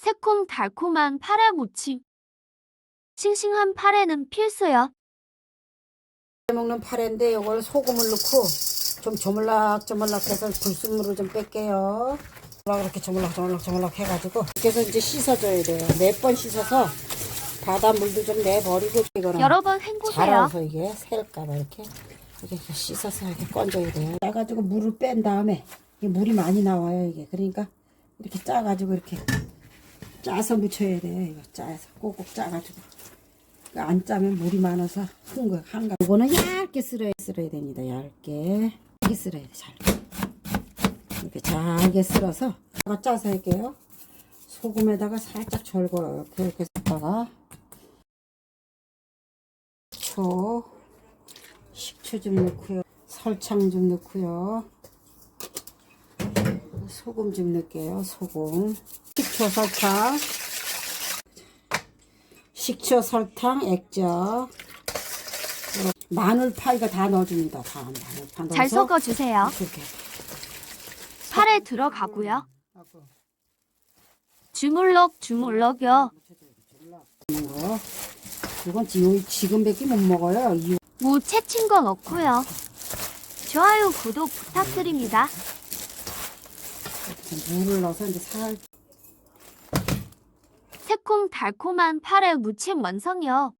새콤달콤한 파래 무침. 싱싱한 파래는 필수요. 먹는 파래인데 이걸 소금을 넣고 좀 조물락조물락 해서 불순물을 좀 뺄게요. 이렇게 조물락조물락 조물락 해가지고 이렇게 해서 이제 씻어줘야 돼요. 몇 번 씻어서 바닷물도 좀 내버리고 이거는 여러 번 헹구세요. 자라서 이게 셀까봐 이렇게 이렇게 씻어서 이렇게 건져야 돼요. 짜가지고 물을 뺀 다음에 이게 물이 많이 나와요 이게 그러니까 이렇게 짜가지고 이렇게 짜서 묻혀야 돼요. 이거 짜서 꼭꼭 짜가지고 그러니까 안 짜면 물이 많아서 흥거 한가. 이거는 얇게 쓸어야 쓸어야 됩니다. 얇게 얇게 쓸어야 돼. 잘 이렇게 잘게 쓸어서 짜서 할게요. 소금에다가 살짝 절고 이렇게 이렇게 섞다가 식초, 식초 좀 넣고요. 설탕 좀 넣고요. 소금 좀 넣을게요. 소금. 식초, 설탕. 식초, 설탕, 액젓. 마늘 파 이거 다 넣어줍니다. 다 마늘 파 넣어서 잘 섞어주세요. 이렇게 파래 들어가고요. 하고 주물럭 주물럭요. 있는 거. 이건 지- 지금밖에 못 먹어요. 이 무 채친 거 넣고요. 좋아요 구독 부탁드립니다. 물을 넣어서 이제 살 새콤달콤한 파래 무침 완성이요.